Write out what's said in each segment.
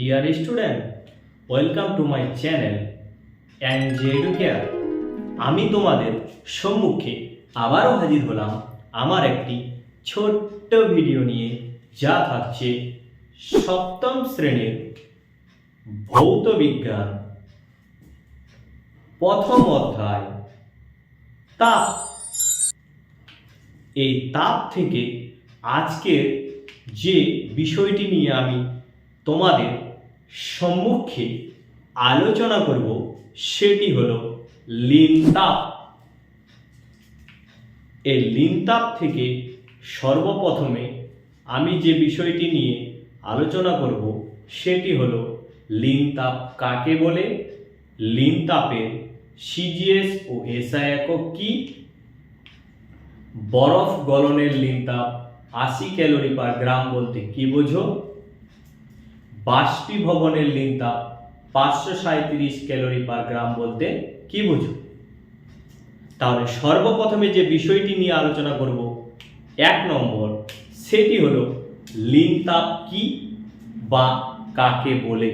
Dear student, welcome to my channel and Educare. আমি তোমাদের সম্মুখে আবারও হাজির হলাম আমার একটি ছোট্ট ভিডিও নিয়ে যা থাকছে সপ্তম শ্রেণির ভৌত বিজ্ঞান প্রথম অধ্যায় তাপ এই তাপ থেকে আজকের যে বিষয়টি নিয়ে আমি তোমাদের সম্মুখে আলোচনা করব, সেটি হলো লিন তাপ এই লিন তাপ থেকে সর্বপ্রথমে আমি যে বিষয়টি নিয়ে আলোচনা করব, সেটি হলো লিন তাপ কাকে বলে লিন তাপের সিজিএস ও এসআই একক কি, বরফ গলনের লিনতাপ আশি ক্যালোরি পার গ্রাম বলতে কি বোঝো বাষ্পীভবনের লিনতাপ পাঁচশো সাঁত্রিশ ক্যালোরি পার গ্রাম বলতে কি বোঝো? তাহলে সর্বপ্রথমে যে বিষয়টি নিয়ে আলোচনা করব, এক নম্বর, সেটি হলো লিনতাপ কি বা কাকে বলে?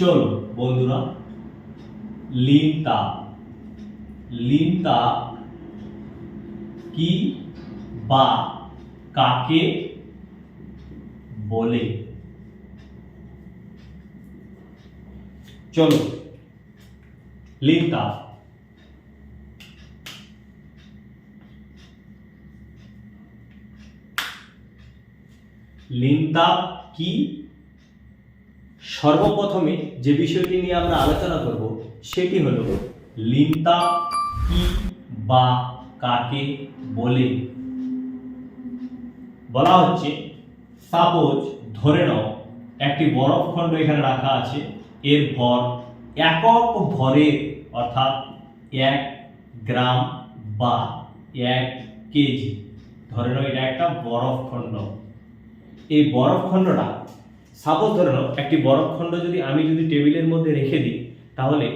চলো বন্ধুরা লিনতাপ লিনতাপ কি বা কাকে বলে? চলো। লিঙ্কা লিঙ্কাপ কি? সর্বপ্রথমে যে বিষয়টি নিয়ে আমরা আলোচনা করব, সেটি হলো লিঙ্কাপ কি বা কাকে বলে? বলা হচ্ছে, সাপোজ ধরে নাও, একটি বরফখণ্ড এখানে রাখা আছে। এর ভর একক ভরের অর্থাৎ এক গ্রাম বা এক কেজি। ধরে নাও এটা একটা বরফখণ্ড এই বরফখণ্ডটা সাপোজ ধরে নাও একটি বরফখণ্ড যদি আমি যদি টেবিলের মধ্যে রেখে দিই, তাহলে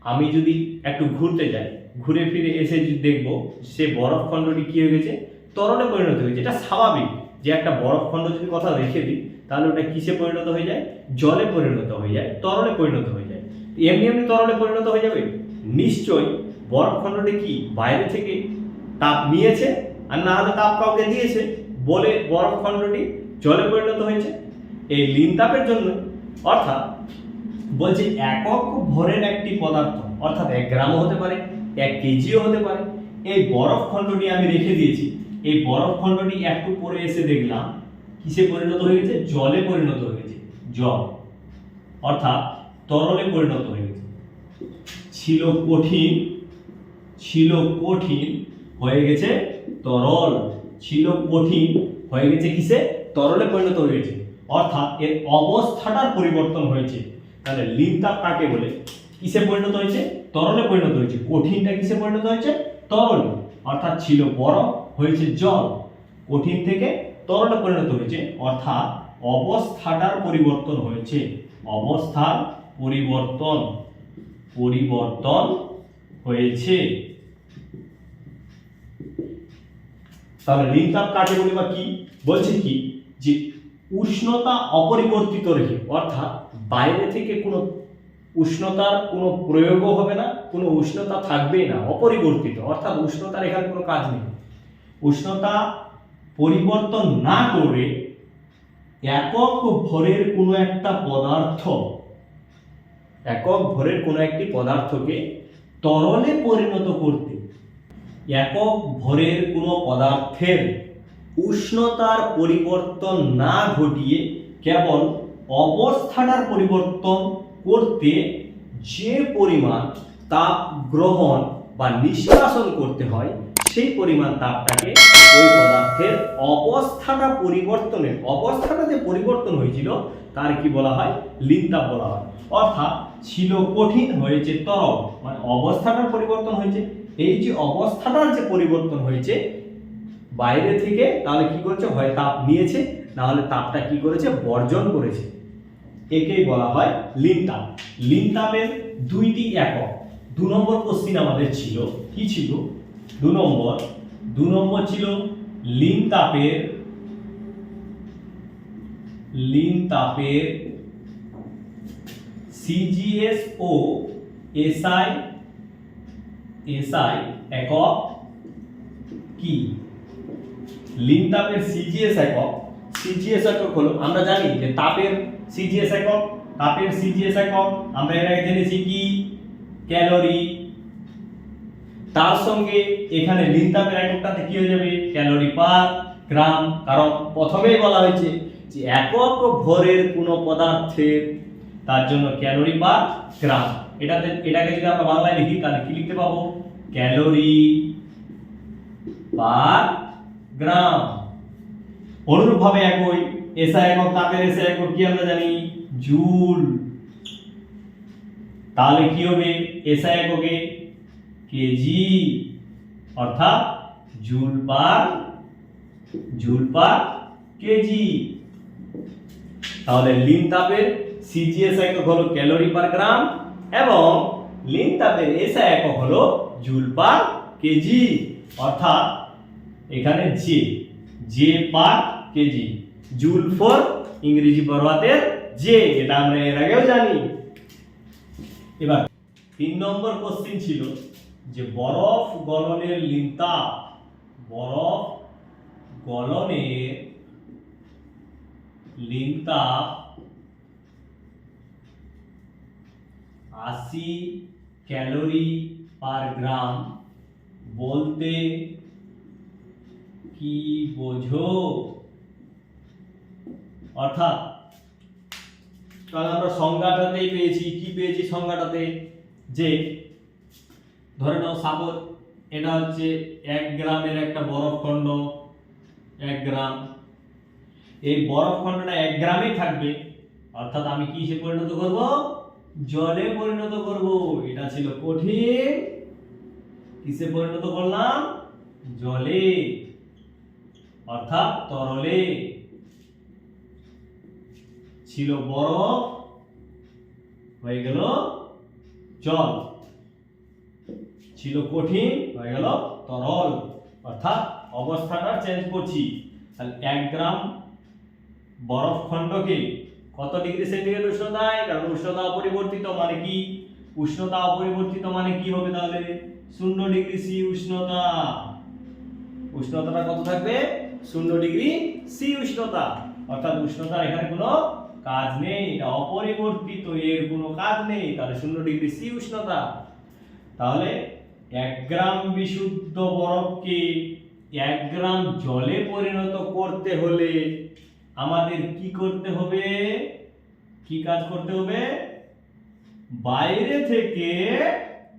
আমি যদি একটু ঘুরতে যাই, ঘুরে ফিরে এসে দেখব সে বরফখণ্ডটি কী হয়ে গেছে? তরলে পরিণত হয়েছে। এটা স্বাভাবিক যে একটা বরফখণ্ড যদি কথা রেখে দিই তাহলে ওটা কিসে পরিণত হয়ে যায়? জলে পরিণত হয়ে যায়, তরলে পরিণত হয়ে যায়। এমনি এমনি তরলে পরিণত হয়ে যাবে? নিশ্চয়ই। বরফখণ্ডটি কি বাইরে থেকে তাপ নিয়েছে? আর না হলে তাপ কাউকে দিয়েছে? বলে বরফখণ্ডটি জলে পরিণত হয়েছে? এই লিন তাপের জন্য। অর্থাৎ বলছে একক ভরের একটি পদার্থ, অর্থাৎ এক গ্রামও হতে পারে, এক কেজিও হতে পারে। এই বরফ খণ্ডটি আমি রেখে দিয়েছি। এই বরফ খণ্ডটি একটু পরে এসে দেখলাম। কিসে পরিণত হয়ে গেছে? জলে পরিণত হয়ে গেছে। জল। অর্থাৎ তরলে পরিণত হয়ে গেছে। ছিল কঠিন ছিল কঠিন, হয়ে গেছে তরল। ছিল কঠিন, হয়ে গেছে কিসে? তরলে পরিণত হয়ে গেছে। অর্থাৎ এর অবস্থাটার পরিবর্তন হয়েছে। তাহলে লিনতাপ কাকে বলে? কিসে পরিণত হয়েছে? তরলে পরিণত হয়েছে। কঠিনটা কিসে পরিণত হয়েছে? তরল। অর্থাৎ ছিল বরফ, হয়েছে জল। কঠিন থেকে তরলে পরিণত হয়েছে, অর্থাৎ অবস্থাটার পরিবর্তন হয়েছে। অবস্থার পরিবর্তন পরিবর্তন হয়েছে। তাহলে কাকে বলি বা কি? বলছে কি? যে উষ্ণতা অপরিবর্তিত রেখে অর্থাৎ বাইরে থেকে কোনো উষ্ণতার কোনো প্রয়োগও হবে না, কোনো উষ্ণতা থাকবেই না, অপরিবর্তিত। অর্থাৎ উষ্ণতার এখানে কোনো কাজ নেই। উষ্ণতা পরিবর্তন না করে একক ভরের কোনো একটা পদার্থ, একক ভরের কোনো একটি পদার্থকে তরলে পরিণত করতে, একক ভরের কোনো পদার্থের উষ্ণতার পরিবর্তন না ঘটিয়ে কেবল অবস্থাটার পরিবর্তন করতে যে পরিমাণ তাপ গ্রহণ বা নিষ্কাশন করতে হয় সেই পরিমাণ তাপটাকে ওই পদার্থের অবস্থাটা পরিবর্তনের, অবস্থাটা যে পরিবর্তন হয়েছিল, তার কি বলা হয়? লিনতাপ বলা হয়। অর্থাৎ ছিল কঠিন হয়েছে, তরল মানে অবস্থাটার পরিবর্তন হয়েছে। এই যে অবস্থাটার যে পরিবর্তন হয়েছে, বাইরে থেকে তাহলে কি করেছে? হয় তাপ নিয়েছে না হলে তাপটা কি করেছে? বর্জন করেছে। একেই বলা হয় লিনতাপ। লিনতাপের দুইটি একক, দু নম্বর কোশ্চিন আমাদের ছিল, কি ছিল? দু নম্বর দু নম্বর ছিল লিন তাপের লিন তাপের সিজিএস ও এসআই এসআই একক কি? লিন তাপের সিজিএস একক সিজিএস একক হলো, আমরা জানি যে তাপের সিজিএস একক, তাপের সিজিএস একক, আমরা এর আগে জেনেছি কি? ক্যালোরি। তার সঙ্গে এখানে লিন তাপের এককটাতে কি হয়ে যাবে? Calorie per gram. কারণ প্রথমেই বলা হয়েছে যে একক ভরের কোনো পদার্থের তার জন্য ক্যালোরি পার গ্রাম। এটাতে, এটাকে যদি আমরা বাংলায় লিখি, তাহলে কি লিখতে পাবো? Calorie per gram. অনুরূপভাবে একই এসআই একক তাপের এসআই একক কি আমরা জানি? জুল। তাহলে কি হবে? এসআই এককে কেজি। অর্থাৎ joule per joule per KG. তাহলে লিন তাপের সিজিএস একক হলো ক্যালোরি পার গ্রাম এবং লিন তাপের এসআই একক হলো জুল পার কেজি। অর্থাৎ এখানে J J per kg. Joule for ইংরেজি বড়হাতের জে এটা আমরা এর আগেও জানি। এবার তিন নম্বর কোশ্চিন ছিল যে বরফ গলনের লিনতা, বরফ গলনের লিনতা আশি ক্যালোরি পার গ্রাম বলতে কি বোঝো? অর্থাৎ, তাহলে আমরা সংজ্ঞাটাতেই পেয়েছি, কি পেয়েছি সংজ্ঞাটাতে? যে ধরে নাও সাপোজ এটা হচ্ছে এক গ্রামের একটা বরফ খণ্ড, এক গ্রাম। এই বরফ খণ্ডটা এক গ্রামেই থাকবে, অর্থাৎ আমি কিসে পরিণত করব? জলে পরিণত করব। এটা ছিল কঠিন। কিসে পরিণত করলাম? জলে, অর্থাৎ তরলে। ছিল বরফ, হয়ে গেল জল। ছিল কঠিন, হয়ে গেল তরল। অর্থাৎ অবস্থাটা চেঞ্জ করছি। তাহলে এক গ্রাম বরফ খণ্ডকে কত ডিগ্রি সেন্টিগ্রেড উষ্ণতায় কারণ উষ্ণতা অপরিবর্তিত মানে কি? উষ্ণতা অপরিবর্তিত মানে কি হবে তাহলে? শূন্য ডিগ্রি সি উষ্ণতা। উষ্ণতাটা কত থাকবে? শূন্য ডিগ্রি সি উষ্ণতা। অর্থাৎ উষ্ণতার এখানে কোনো কাজ নেই, এটা অপরিবর্তিত, এর কোনো কাজ নেই, তাহলে শূন্য ডিগ্রি সি উষ্ণতা। তাহলে এক গ্রাম বিশুদ্ধ বরফকে এক গ্রাম জলে পরিণত করতে হলে আমাদের কি করতে হবে? কি কাজ করতে হবে? বাইরে থেকে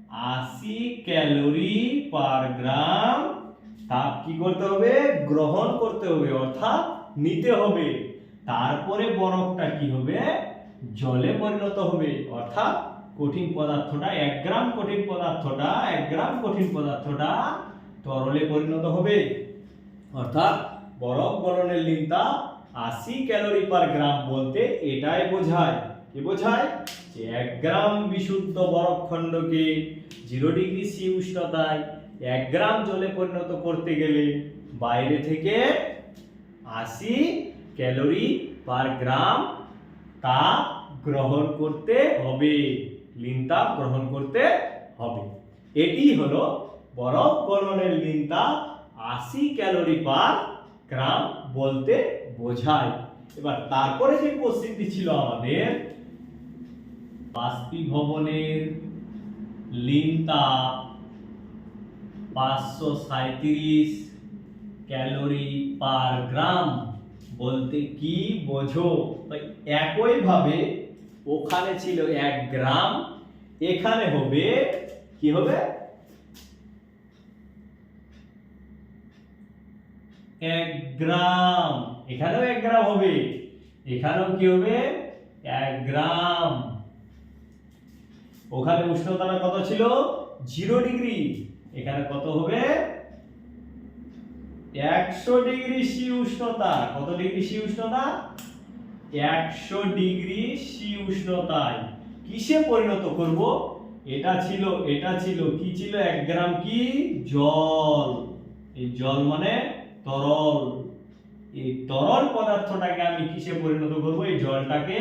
আশি ক্যালোরি পার গ্রাম তাপ কি করতে হবে? গ্রহণ করতে হবে, অর্থাৎ নিতে হবে। তারপরে বরফটা কি হবে? জলে পরিণত হবে, অর্থাৎ কঠিন পদার্থটা, এক গ্রাম কঠিন পদার্থটা, এক গ্রাম কঠিন পদার্থটা তরলে পরিণত হবে। অর্থাৎ বরফ গলনের লিনটা আশি ক্যালোরি পার গ্রাম বলতে এটাই বোঝায়। কি বোঝায়? যে এক গ্রাম বিশুদ্ধ বরফ খণ্ডকে জিরো ডিগ্রি সি উষ্ণতায় এক গ্রাম জলে পরিণত করতে গেলে বাইরে থেকে আশি ক্যালোরি পার গ্রাম তা গ্রহণ করতে হবে। লিন তাপ গ্রহণ করতে হবে। এটি হলো বরফ গলনের লিন তাপ আশি ক্যালোরি পার গ্রাম বলতে বোঝায়। এবার তারপরে যে কোশ্চিনটি ছিল আমাদের, বাষ্পীভবনের লিন তাপ পাঁচশো সাঁত্রিশ ক্যালোরি পার গ্রাম বলতে কি বোঝো? একইভাবে ওখানে ছিল এক গ্রাম, এখানে হবে, কি হবে? এক গ্রাম, এখানেও এক গ্রাম হবে, এখানেও কি হবে? এক গ্রাম। ওখানে উষ্ণতাটা কত ছিল? Zero degree. এখানে কত হবে? একশো ডিগ্রি সি উষ্ণতা। কত ডিগ্রি সি উষ্ণতা? একশো ডিগ্রি সি উষ্ণতায়। কিসে পরিণত করব? এটা ছিল এটা ছিল। কি ছিল? এক গ্রাম কি? জল। এই জল মানে তরল। এই তরল পদার্থটাকে আমি কিসে পরিণত করব? এই জলটাকে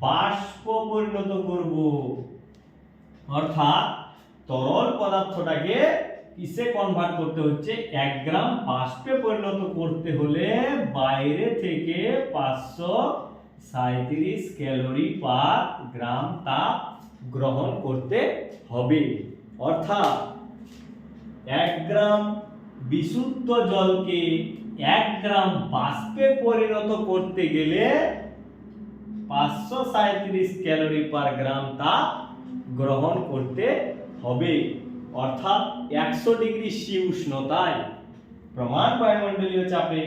বাষ্প পরিণত করব। অর্থাৎ তরল পদার্থটাকে কিসে কনভার্ট করতে হচ্ছে? এক গ্রাম বাষ্পে পরিণত করতে হলে বাইরে থেকে পাঁচশো সাঁত্রিশ ক্যালোরি পার গ্রাম তাপ গ্রহণ করতে হবে। অর্থাৎ এক গ্রাম বিশুদ্ধ জলকে এক গ্রাম বাষ্পে পরিণত করতে গেলে পাঁচশো সাঁত্রিশ ক্যালোরি পার গ্রাম তাপ গ্রহণ করতে হবে। অর্থাৎ একশো ডিগ্রি সি উষ্ণতায়, প্রমাণ বায়ুমণ্ডলীয় চাপে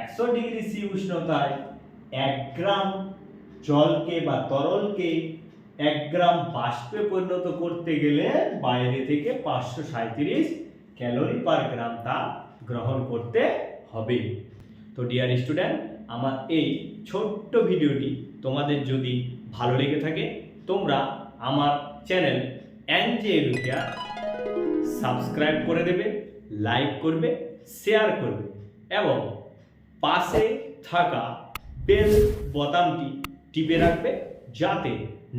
একশো ডিগ্রি সি উষ্ণতায় এক গ্রাম জলকে বা তরলকে এক গ্রাম বাষ্পে পরিণত করতে গেলে বাইরে থেকে পাঁচশো সাঁত্রিশ ক্যালোরি পার গ্রাম তা গ্রহণ করতে হবে। তো ডিয়ার স্টুডেন্ট, আমার এই ছোট্ট ভিডিওটি তোমাদের যদি ভালো লেগে থাকে, তোমরা আমার চ্যানেল এনজে এডুকেয়ার সাবস্ক্রাইব করে দেবে, লাইক করবে, শেয়ার করবে এবং পাশে থাকা বেল বোতামটি টিপে রাখবে যাতে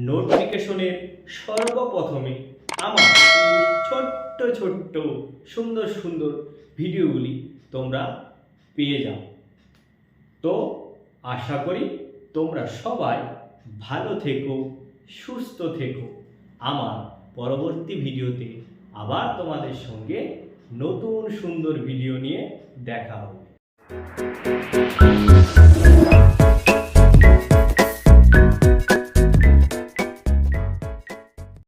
নোটিফিকেশনের সর্বপ্রথমে আমার ছোট্ট ছোট্ট, সুন্দর সুন্দর ভিডিওগুলি তোমরা পেয়ে যাও। তো আশা করি তোমরা সবাই ভালো থেকো, সুস্থ থেকো। আমার পরবর্তী ভিডিওতে আবার তোমাদের সঙ্গে নতুন সুন্দর ভিডিও নিয়ে দেখা হবে।